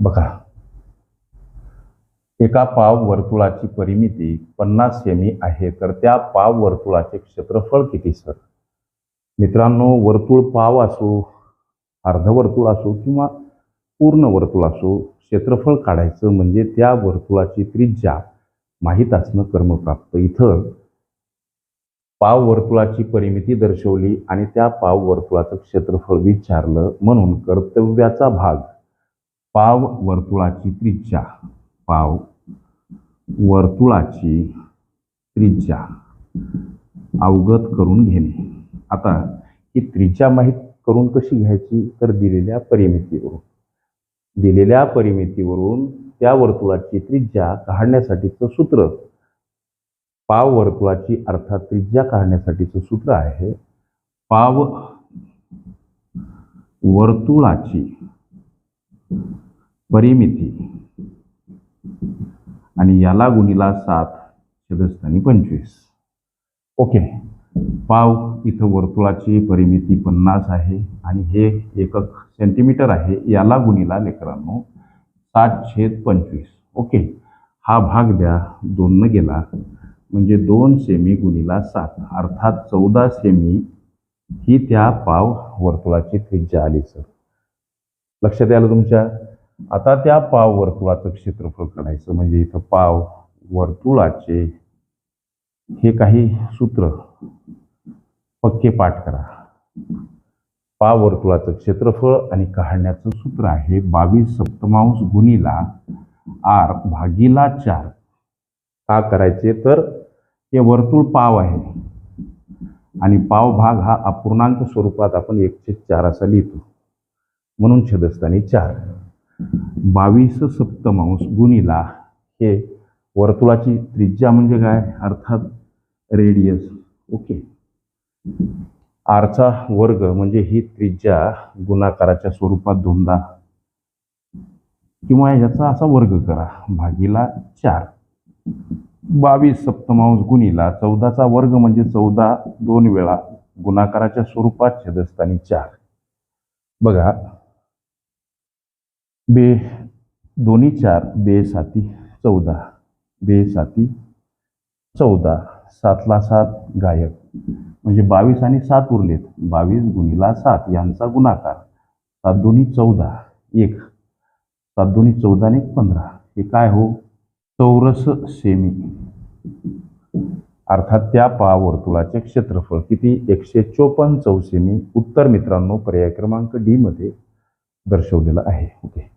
बघा. एका पाव वर्तुळाची परिमिती पन्नास सेमी आहे तर त्या पाव वर्तुळाचे क्षेत्रफळ किती सर? मित्रांनो वर्तुळ पाव असो अर्धवर्तुळ असो किंवा पूर्ण वर्तुळ असो क्षेत्रफळ काढायचं म्हणजे त्या वर्तुळाची त्रिज्या माहीत असणं कर्मप्राप्त. इथं पाव वर्तुळाची परिमिती दर्शवली आणि त्या पाव वर्तुळाचं क्षेत्रफळ विचारलं म्हणून कर्तव्याचा भाग पाव वर्तुळाची त्रिज्या. पाव वर्तुळाची त्रिज्या. अवगत करून घेणे. आता ही त्रिज्या माहीत करून कशी घ्यायची? तर दिलेल्या परिमितीवरून. दिलेल्या परिमितीवरून त्या वर्तुळाची त्रिज्या काढण्यासाठीचं सूत्र. पाव वर्तुळाची अर्थात त्रिज्या काढण्यासाठीचं सूत्र आहे पाव वर्तुळाची परिमिती. आणि याला गुणिला सात छेदस्थानी पंचवीस. ओके. पाव इथं वर्तुळाची परिमिती पन्नास आहे आणि हे एकक सेंटीमीटर आहे याला गुणिला लेकरांनो सात छेद पंचवीस. ओके. हा भाग द्या दोननं गेला. म्हणजे दोन सेमी गुणिला सात. अर्थात चौदा सेमी ही त्या पाव वर्तुळाची त्रिज्या आली सर. लक्षात आलं तुमच्या? आता त्या पाव वर्तुळाचं क्षेत्रफळ काढायचं म्हणजे इथं पाव वर्तुळाचे हे काही सूत्र पक्के पाठ करा. पाव वर्तुळाचं क्षेत्रफळ आणि काढण्याचं सूत्र आहे बावीस सप्तमांश गुणीला आर भागीला चार. का करायचे? तर हे वर्तुळ पाव आहे. आणि पाव भाग हा अपूर्णांक स्वरूपात आपण एकशे चार असा लिहितो. म्हणून छेदस्थानी चार. बावीस सप्तमांश गुणिला हे वर्तुळाची त्रिज्या म्हणजे काय? अर्थात रेडियस ओके. आरचा वर्ग म्हणजे ही त्रिज्या गुणाकाराच्या स्वरूपात दोनदा. किंवा याचा असा वर्ग करा भागीला चार. बावीस सप्तमांश गुणिला चौदाचा वर्ग म्हणजे चौदा दोन वेळा गुणाकाराच्या स्वरूपात छेदस्थानी चार. बघा. बे दोन्ही चार बे साती चौदा. बे साती चौदा. सातला सात गायक. म्हणजे बावीस आणि सात उरलेत. बावीस गुणीला सात यांचा गुणाकार. सात दोन्ही चौदा एक. सात दोन्ही चौदा आणि एक पंधरा. हे काय हो? चौरस सेमी. अर्थात त्या पावर्तुळाचे क्षेत्रफळ किती? एकशे चोपन्न चौसेमी. उत्तर मित्रांनो पर्याय क्रमांक डी मध्ये दर्शवलेलं आहे. ओके.